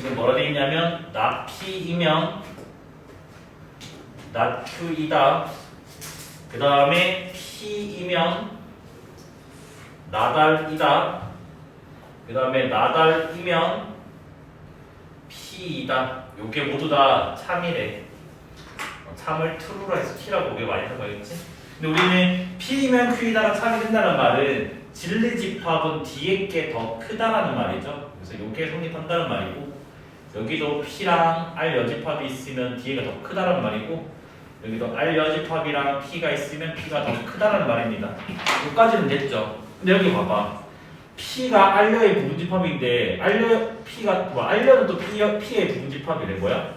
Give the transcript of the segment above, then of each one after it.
지금 뭐라 돼 있냐면 나 P이면 나 Q이다. 그 다음에 P이면 나달이다. 그 다음에 나달이면 P이다. 요게 모두 다 참이래. 어, 참을 true로 해서 T라고 우리가 많이 사용하겠지? 근데 우리는 P이면 Q이다가 참이 된다는 말은 진리 집합은 뒤에 게 더 크다라는 말이죠. 그래서 요게 성립한다는 말이고 여기도 P랑 R 여집합이 있으면 뒤에가 더 크다라는 말이고 여기도 R 여집합이랑 P가 있으면 P가 더 크다라는 말입니다. 여기까지는 됐죠. 근데 여기 봐봐. P가 R여의 부분집합인데 R여 P가 뭐 R여는 또 P, P의 부분집합이래 뭐야?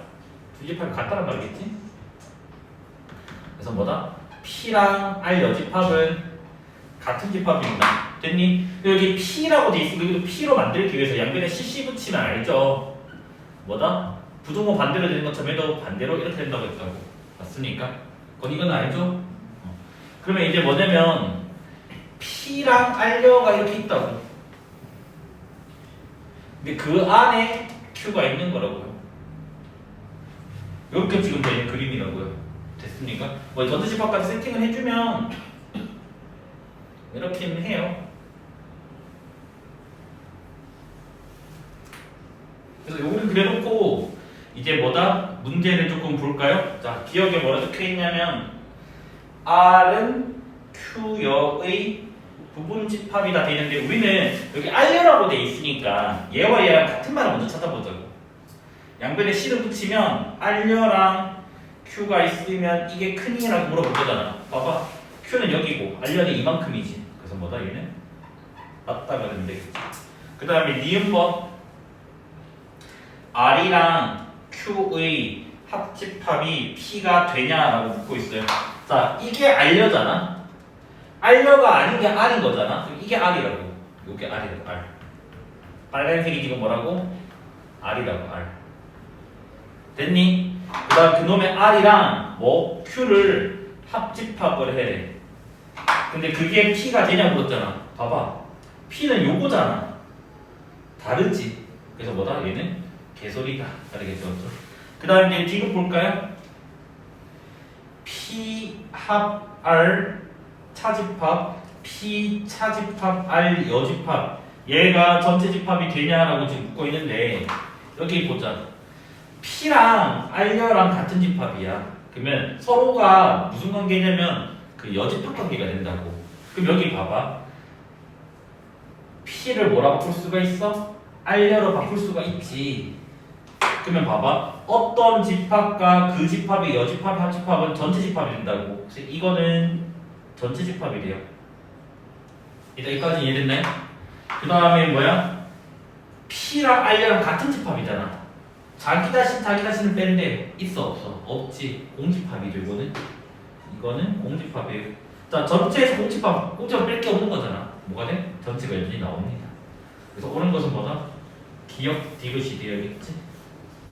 부분집합이 같다는 말이겠지? 그래서 뭐다? P랑 R 여집합은 같은 집합입니다. 됐니? 여기 P라고 돼 있으니까 여기도 P로 만들기 위해서 양변에 CC 붙이면 알죠? 뭐다? 부동호 반대로 되는 것처럼 해도 반대로 이렇게 된다고 했다고 맞습니까? 그건 이건 알죠? 어. 그러면 이제 뭐냐면 P랑 R려가 이렇게 있다고 근데 그 안에 Q가 있는 거라고요 이렇게 지금 되는 그림이라고요 됐습니까? 뭐 전자집합까지 세팅을 해주면 이렇게는 해요 그래서 요거는 그래놓고 이제 뭐다? 문제를 조금 볼까요? 자 기억에 뭐라 적혀 있냐면 R은 Q여의 부분 집합이다 돼 있는데 우리는 여기 R라고 돼 있으니까 얘와 얘랑 같은 말을 먼저 찾아보자고 양변에 C를 붙이면 R랑 Q가 있으면 이게 크니라고 물어볼 거잖아. 봐봐. Q는 여기고 R는 이만큼이지. 그래서 뭐다? 얘는 맞다가 되면 되겠지. 그 다음에 니은법. R이랑 Q의 합집합이 P가 되냐라고 묻고 있어요. 자, 이게 R려잖아. R려가 아닌 게 R인 거잖아. 그럼 이게 R이라고. 이게 R이라고, R. 빨간색이 지금 뭐라고? R이라고, R. 됐니? 그 다음 그놈의 R이랑 뭐 Q를 합집합을 해. 근데 그게 P가 되냐고 물었잖아. 봐봐. P는 요거잖아. 다르지. 그래서 뭐다? 얘는 개소리다. 다르겠죠? 그 다음에 이제 디귿 볼까요? P 합 R 차집합 P 차집합 R 여집합 얘가 전체 집합이 되냐라고 지금 묻고 있는데 여기 보자 P랑 R녀랑 같은 집합이야 그러면 서로가 무슨 관계냐면 그 여집합 관계가 된다고 그럼 여기 봐봐 P를 뭐라고 풀 수가 있어? R녀로 바꿀 수가 있지 그러면 봐봐 어떤 집합과 그 집합의 여집합, 합집합은 전체 집합이 된다고 그래서 이거는 전체 집합이 돼요 일단 여기까지 이해됐나요? 그 다음에 뭐야? P랑 R랑 같은 집합이잖아 자기 다시 자기 다시는 뺀데 있어 없어? 없지 공집합이죠 이거는 이거는 공집합이에요 자 전체에서 공집합 공집합 뺄 게 없는 거잖아 뭐가 돼? 전체가 여전히 나옵니다 그래서 옳은 것은 뭐다? 기억 디귿이 되어야겠지